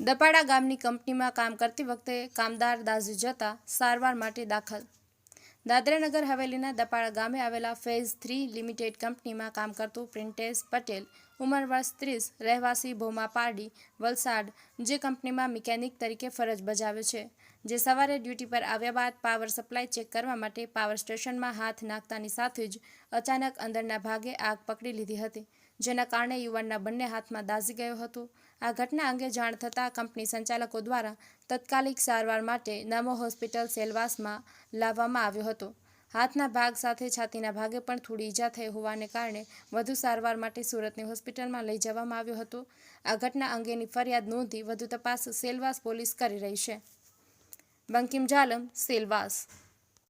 દપાડા ગામની કંપનીમાં કામ કરતી વખતે કામદાર દાઝી જતા સારવાર માટે દાખલ. દાદરાનગર હવેલીના દપાડા ગામે આવેલા ફેઝ થ્રી લિમિટેડ કંપનીમાં કામ કરતું પ્રિન્ટેશ પટેલ ઉંમર વર્ષ ત્રીસ, રહેવાસી ભોમા પારડી વલસાડ, જે કંપનીમાં મિકેનિક તરીકે ફરજ બજાવે છે, જે સવારે ડ્યુટી પર આવ્યા બાદ પાવર સપ્લાય ચેક કરવા માટે પાવર સ્ટેશનમાં હાથ નાખતાની સાથે જ અચાનક અંદરના ભાગે આગ પકડી લીધી હતી, જેના કારણે યુવાનના બંને હાથમાં દાઝી ગયો હતો. આ ઘટના અંગે જાણ થતાં કંપની સંચાલકો દ્વારા તત્કાલિક સારવાર માટે નમો હોસ્પિટલ સેલવાસમાં લાવવામાં આવ્યો હતો. હાથના ભાગ સાથે છાતીના ભાગે પણ થોડી ઈજા થઈ હોવાને કારણે વધુ સારવાર માટે સુરતની હોસ્પિટલમાં લઈ જવામાં આવ્યો હતો. આ ઘટના અંગેની ફરિયાદ નોંધી વધુ તપાસ સેલવાસ પોલીસ કરી રહી છે. બંકિમ જાલમ સેલવાસ